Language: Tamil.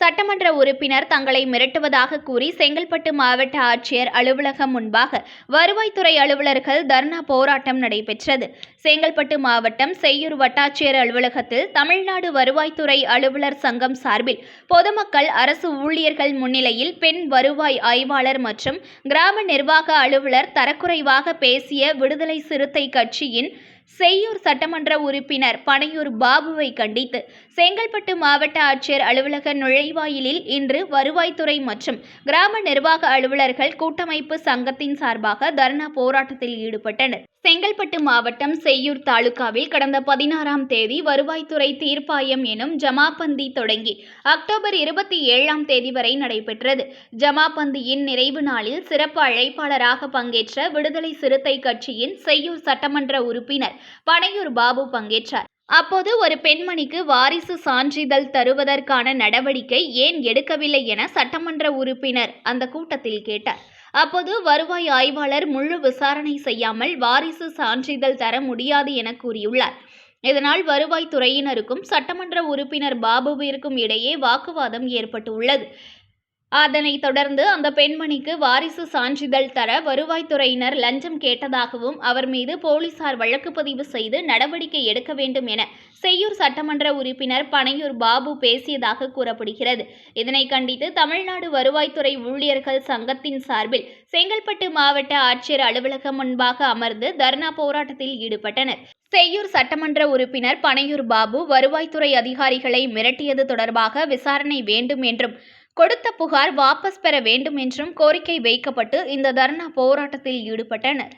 சட்டமன்ற உறுப்பினர் தங்களை மிரட்டுவதாக கூறி செங்கல்பட்டு மாவட்ட ஆட்சியர் அலுவலகம் முன்பாக வருவாய்த்துறை அலுவலர்கள் தர்ணா போராட்டம் நடைபெற்றது. செங்கல்பட்டு மாவட்டம் செய்யூர் வட்டாட்சியர் அலுவலகத்தில் தமிழ்நாடு வருவாய்த்துறை அலுவலர் சங்கம் சார்பில் பொதுமக்கள் அரசு ஊழியர்கள் முன்னிலையில் பெண் வருவாய் ஆய்வாளர் மற்றும் கிராம நிர்வாக அலுவலர் தரக்குறைவாக பேசிய விடுதலை சிறுத்தை கட்சியின் செய்யூர் சட்டமன்ற உறுப்பினர் பனையூர் பாபுவை கண்டித்து செங்கல்பட்டு மாவட்ட ஆட்சியர் அலுவலக நுழைவாயிலில் இன்று வருவாய்த்துறை மற்றும் கிராம நிர்வாக அலுவலர்கள் கூட்டமைப்பு சங்கத்தின் சார்பாக தர்ணா போராட்டத்தில் ஈடுபட்டனர். செங்கல்பட்டு மாவட்டம் செய்யூர் தாலுகாவில் கடந்த பதினாறாம் தேதி வருவாய்த்துறை தீர்ப்பாயம் எனும் ஜமாபந்தி தொடங்கி அக்டோபர் இருபத்தி ஏழாம் தேதி வரை நடைபெற்றது. ஜமாபந்தியின் நிறைவு நாளில் சிறப்பு அழைப்பாளராக பங்கேற்ற விடுதலை சிறுத்தை கட்சியின் செய்யூர் சட்டமன்ற உறுப்பினர் பனையூர் பாபு பங்கேற்றார். அப்போது ஒரு பெண்மணிக்கு வாரிசு சான்றிதழ் தருவதற்கான நடவடிக்கை ஏன் எடுக்கவில்லை என சட்டமன்ற உறுப்பினர் அந்த கூட்டத்தில் கேட்டார். அப்போது வருவாய் ஆய்வாளர் முழு விசாரணை செய்யாமல் வாரிசு சான்றிதழ் தர முடியாது என கூறியுள்ளார். இதனால் வருவாய் துறையினருக்கும் சட்டமன்ற உறுப்பினர் பாபுவிற்கும் இடையே வாக்குவாதம் ஏற்பட்டுள்ளது. அதனைத் தொடர்ந்து அந்த பெண்மணிக்கு வாரிசு சான்றிதழ் தர வருவாய்த்துறையினர் லஞ்சம் கேட்டதாகவும் அவர் மீது போலீசார் வழக்கு பதிவு செய்து நடவடிக்கை எடுக்க வேண்டும் என செய்யூர் சட்டமன்ற உறுப்பினர் பனையூர் பாபு பேசியதாக கூறப்படுகிறது. இதனை கண்டித்து தமிழ்நாடு வருவாய்த்துறை ஊழியர்கள் சங்கத்தின் சார்பில் செங்கல்பட்டு மாவட்ட ஆட்சியர் அலுவலகம் முன்பாக அமர்ந்து தர்ணா போராட்டத்தில் ஈடுபட்டனர். செய்யூர் சட்டமன்ற உறுப்பினர் பனையூர் பாபு வருவாய்த்துறை அதிகாரிகளை மிரட்டியது தொடர்பாக விசாரணை வேண்டும் என்றும் கொடுத்த புகார் வாபஸ் பெற வேண்டும் என்றும் கோரிக்கை வைக்கப்பட்டு இந்த தர்ணா போராட்டத்தில் ஈடுபட்டனர்.